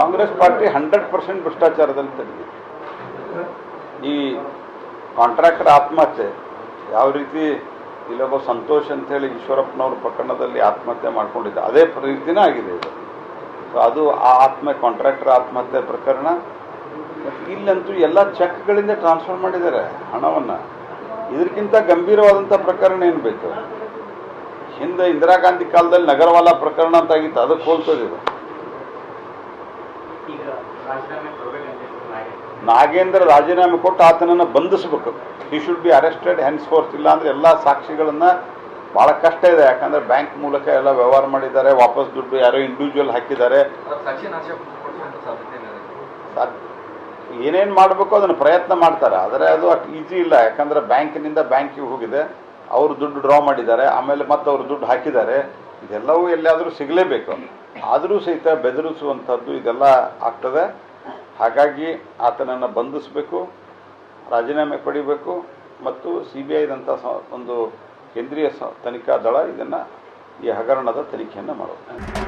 Congress party hundred percent ಭ್ರಷ್ಟಾಚಾರದಲ್ಲಿ ತಡೆದಿದೆ ಈ ಕಾಂಟ್ರಾಕ್ಟರ್ ಆತ್ಮಹತ್ಯೆ, ಯಾವ ರೀತಿ ಇಲ್ಲೊಬ್ಬ ಸಂತೋಷ್ ಅಂತೇಳಿ ಈಶ್ವರಪ್ಪನವ್ರ ಪ್ರಕರಣದಲ್ಲಿ ಆತ್ಮಹತ್ಯೆ ಮಾಡ್ಕೊಂಡಿದ್ದ, ಅದೇ ರೀತಿನೇ ಆಗಿದೆ ಇದು. ಸೊ ಅದು ಆ ಆತ್ಮ ಕಾಂಟ್ರಾಕ್ಟರ್ ಆತ್ಮಹತ್ಯೆ ಪ್ರಕರಣ. ಇಲ್ಲಂತೂ ಎಲ್ಲ ಚೆಕ್ಗಳಿಂದ ಟ್ರಾನ್ಸ್ಫರ್ ಮಾಡಿದ್ದಾರೆ ಹಣವನ್ನು. ಇದಕ್ಕಿಂತ ಗಂಭೀರವಾದಂಥ ಪ್ರಕರಣ ಏನು ಬೇಕು? ಹಿಂದೆ ಇಂದಿರಾ ಗಾಂಧಿ ಕಾಲದಲ್ಲಿ ನಗರವಾಲ ಪ್ರಕರಣ ಅಂತ ಆಗಿತ್ತು, ಅದಕ್ಕೆ ಹೋಲ್ತದೆ ಇದು ಈಗ ರಾಜೀನಾಮೆ ಕೊಡಬೇಕಂತ ನಾಯಕ ನಾಗೇಂದ್ರ ರಾಜೀನಾಮೆ ಕೊಟ್ಟು ಆತನನ್ನು ಬಂಧಿಸಬೇಕು. He should be arrested hence force ಇಲ್ಲ ಅಂದರೆ ಎಲ್ಲ ಸಾಕ್ಷಿಗಳನ್ನು ಭಾಳ ಕಷ್ಟ ಇದೆ. ಯಾಕಂದರೆ ಬ್ಯಾಂಕ್ ಮೂಲಕ ಎಲ್ಲ ವ್ಯವಹಾರ ಮಾಡಿದ್ದಾರೆ. ವಾಪಸ್ ದುಡ್ಡು ಯಾರೋ ಇಂಡಿವಿಜುವಲ್ ಹಾಕಿದ್ದಾರೆ. ಏನೇನು ಮಾಡಬೇಕು ಅದನ್ನು ಪ್ರಯತ್ನ ಮಾಡ್ತಾರೆ. ಆದರೆ ಅದು ಅಷ್ಟು ಈಸಿ ಇಲ್ಲ. ಯಾಕಂದರೆ ಬ್ಯಾಂಕಿನಿಂದ ಬ್ಯಾಂಕಿಗೆ ಹೋಗಿದೆ. ಅವರು ದುಡ್ಡು ಡ್ರಾ ಮಾಡಿದ್ದಾರೆ. ಆಮೇಲೆ ಮತ್ತೆ ಅವರು ದುಡ್ಡು ಹಾಕಿದ್ದಾರೆ. ಇದೆಲ್ಲವೂ ಎಲ್ಲಿಯಾದರೂ ಸಿಗಲೇಬೇಕು. ಆದರೂ ಸಹಿತ ಬೆದರಿಸುವಂಥದ್ದು ಇದೆಲ್ಲ ಆಗ್ತದೆ. ಹಾಗಾಗಿ ಆತನನ್ನು ಬಂಧಿಸಬೇಕು, ರಾಜೀನಾಮೆ ಪಡಿಬೇಕು ಮತ್ತು ಸಿ ಬಿ ಐದಂಥ ಒಂದು ಕೇಂದ್ರೀಯ ತನಿಖಾ ದಳ ಇದನ್ನು ಈ ಹಗರಣದ ತನಿಖೆಯನ್ನು ಮಾಡೋದು.